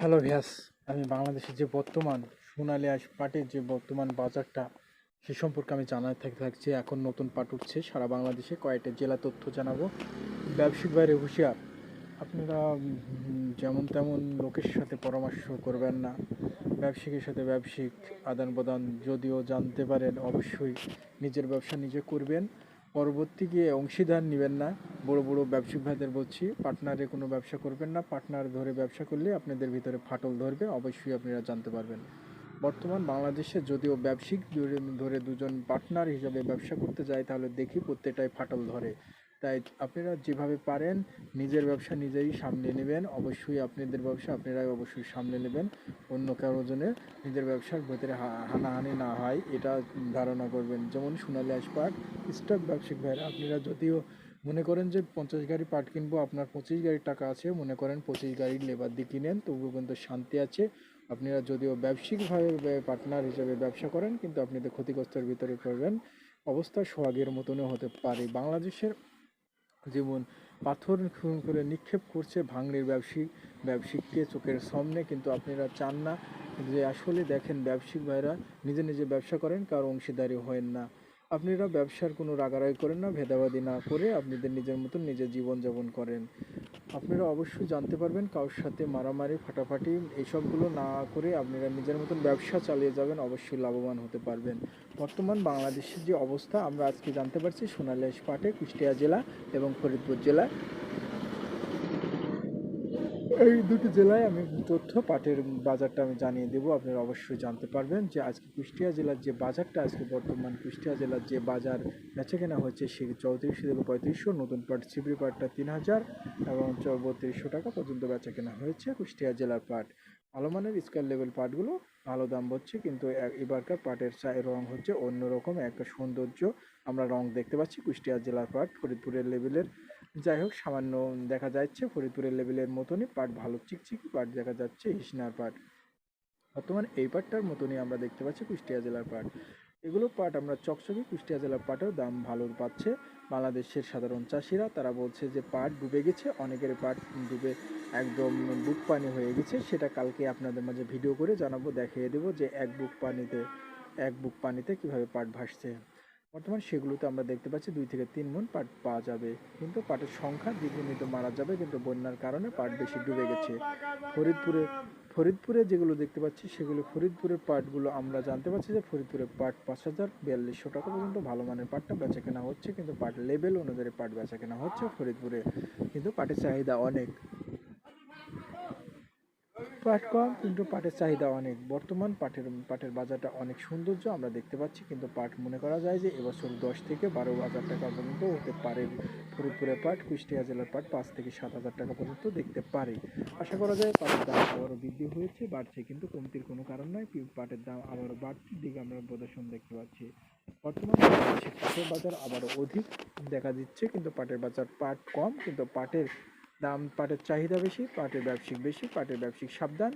Hello ভিয়াস আমি বাংলাদেশের যে বর্তমান সোনালী আঁশ পাটের যে বর্তমান বাজারটা, সে সম্পর্কে আমি জানাতে থাক- থাকছি। এখন নতুন পাট উঠছে সারা বাংলাদেশে। কয়েকটা জেলা তথ্য জানাব। ব্যবসায়িক বাইরে হুঁশিয়ার। আপনারা যেমন তেমন লোকের সাথে পরামর্শ করবেন না। ব্যবসায়িকের সাথে ব্যবসায়িক আদান প্রদান যদিও জানতে পারেন, অবশ্যই নিজের ব্যবসা নিজে করবেন। পরবর্তী গিয়ে অংশীদার নেবেন না। বড় বড় ব্যবসায়িক ভাইদের বলছি, পার্টনারে কোনো ব্যবসা করবেন না। পার্টনার ধরে ব্যবসা করলে আপনাদের ভিতরে ফাটল ধরবে, অবশ্যই আপনারা জানতে পারবেন। বর্তমান বাংলাদেশে যদিও ব্যবসায়িক ধরে ধরে দুজন পার্টনার হিসাবে ব্যবসা করতে যায়, তাহলে দেখি প্রত্যেকটাই ফাটল ধরে। তাই আপনারা যেভাবে পারেন, নিজের ব্যবসা নিজেই সামলে নেবেন। অবশ্যই আপনাদের ব্যবসা আপনারাই অবশ্যই সামলে নেবেন। অন্য কারোর জন্য নিজের ব্যবসার ভেতরে হানাহানি না হয়, এটা ধারণা করবেন। যেমন সোনালী আসপাট স্টক ব্যবসায়িক ভাইরা, আপনারা যদিও মনে করেন যে পঞ্চাশ গাড়ি পাট কিনবো, আপনার পঁচিশ গাড়ির টাকা আছে, মনে করেন পঁচিশ গাড়ির লেবার দিয়ে কিনেন, তবুও কিন্তু শান্তি আছে। আপনারা যদিও ব্যবসায়িকভাবে পার্টনার হিসেবে ব্যবসা করেন, কিন্তু আপনি আপনাদের ক্ষতিগ্রস্তের ভিতরে পড়বেন। অবস্থা সোহাগের মতনও হতে পারে। বাংলাদেশের যেমন পাথর খুন করে নিক্ষেপ করছে ভাঙড়ির ব্যবসী ব্যবসায়িককে চোখের সামনে, কিন্তু আপনারা চান না যে আসলে দেখেন ব্যবসায়িক ভাইরা নিজে নিজে ব্যবসা করেন, কারও অংশীদারি হয়েন না। আপনারা ব্যবসার কোনো রাগারাগি করেন না, ভেদাভেদি না করে আপনাদের নিজের মতন নিজের জীবনযাপন করেন। আপনারা অবশ্যই জানতে পারবেন কারোর সাথে মারামারি, ফাটাফাটি, এইসবগুলো না করে আপনারা নিজের মতন ব্যবসা চালিয়ে যাবেন, অবশ্যই লাভবান হতে পারবেন। বর্তমান বাংলাদেশের যে অবস্থা, আমরা আজকে জানতে পারছি সোনালী পাটে কুষ্টিয়া জেলা এবং ফরিদপুর জেলা এই দুটি জেলায় আমি তথ্য পাটের বাজারটা আমি জানিয়ে দেবো। আপনারা অবশ্যই জানতে পারবেন যে আজকে কুষ্টিয়া জেলার যে বাজারটা, আজকে বর্তমান কুষ্টিয়া জেলার যে বাজার বেচে কেনা হচ্ছে সে চৌত্রিশশো থেকে পঁয়ত্রিশশো, নতুন পাট চিবড়ি পাটটা তিন হাজার এবং বত্রিশশো টাকা পর্যন্ত বেচা কেনা হয়েছে কুষ্টিয়া জেলার পাট। ভালো মানের স্কোয়ার লেভেল পাটগুলো, ভালো দাম হচ্ছে কিন্তু এবারকার পাটের রং হচ্ছে অন্যরকম, একটা সৌন্দর্য। আমরা রং দেখতে পাচ্ছি কুষ্টিয়া জেলার পাট, ফরিদপুরের লেভেলের যাই হোক, সামান্য দেখা যাচ্ছে ফরিদপুরের লেভেলের মতনই, পাট ভালো চিকচিকি পাট দেখা যাচ্ছে, হিসনার পাট। বর্তমান এই পাটটার মতনই আমরা দেখতে পাচ্ছি কুষ্টিয়া জেলার পাট। এগুলো পাট আমরা চকচকে কুষ্টিয়া জেলার পাটেও দাম ভালো পাচ্ছে। বাংলাদেশের সাধারণ চাষিরা তারা বলছে যে পাট ডুবে গেছে, অনেকের পাট ডুবে একদম বুক পানি হয়ে গেছে। সেটা কালকে আপনাদের মাঝে ভিডিও করে জানাব, দেখিয়ে দেবো যে এক বুক পানিতে, এক বুক পানিতে কীভাবে পাট ভাসছে। বর্তমান সেগুলোতে আমরা দেখতে পাচ্ছি দুই থেকে তিন মন পাট পাওয়া যাবে। কিন্তু পাটের সংখ্যা দ্বিগুণিত মারা যাবে কিন্তু বন্যার কারণে পাট বেশি ডুবে গেছে। ফরিদপুরে ফরিদপুরে যেগুলো দেখতে পাচ্ছি, সেগুলো ফরিদপুরের পাটগুলো আমরা জানতে পারছি যে ফরিদপুরের পাট পাঁচ হাজার বিয়াল্লিশশো টাকা পর্যন্ত ভালো মানের পাটটা বেচা কেনা হচ্ছে, কিন্তু পাট লেভেল অনুযায়ী পাট বেচা কেনা হচ্ছে ফরিদপুরে। কিন্তু পাটের চাহিদা অনেক। পাট কম, কিন্তু পাটের চাহিদা অনেক। বর্তমান পাটের পাটের বাজারটা অনেক সৌন্দর্য আমরা দেখতে পাচ্ছি, কিন্তু পাট মনে করা যায় যে এবছর দশ থেকে বারো হাজার টাকা পর্যন্ত হতে পারে। ফরিদপুরের পাট, কুষ্টিয়া জেলার পাট পাঁচ থেকে সাত হাজার টাকা পর্যন্ত দেখতে পারে। আশা করা যায় পাটের দাম আবারও বৃদ্ধি হয়েছে, বাড়ছে, কিন্তু কমতির কোনো কারণ নয় পাটের দাম আবারও বাড়তির দিকে আমরা প্রদর্শন দেখতে পাচ্ছি। বর্তমানে পাটের বাজার আবারও অধিক দেখা দিচ্ছে, কিন্তু পাটের বাজার পাট কম, কিন্তু পাটের দাম পাটের চাহিদা বেশি পাটের ব্যবসায়িক বেশি পাটের ব্যবসায়িক সাবধান।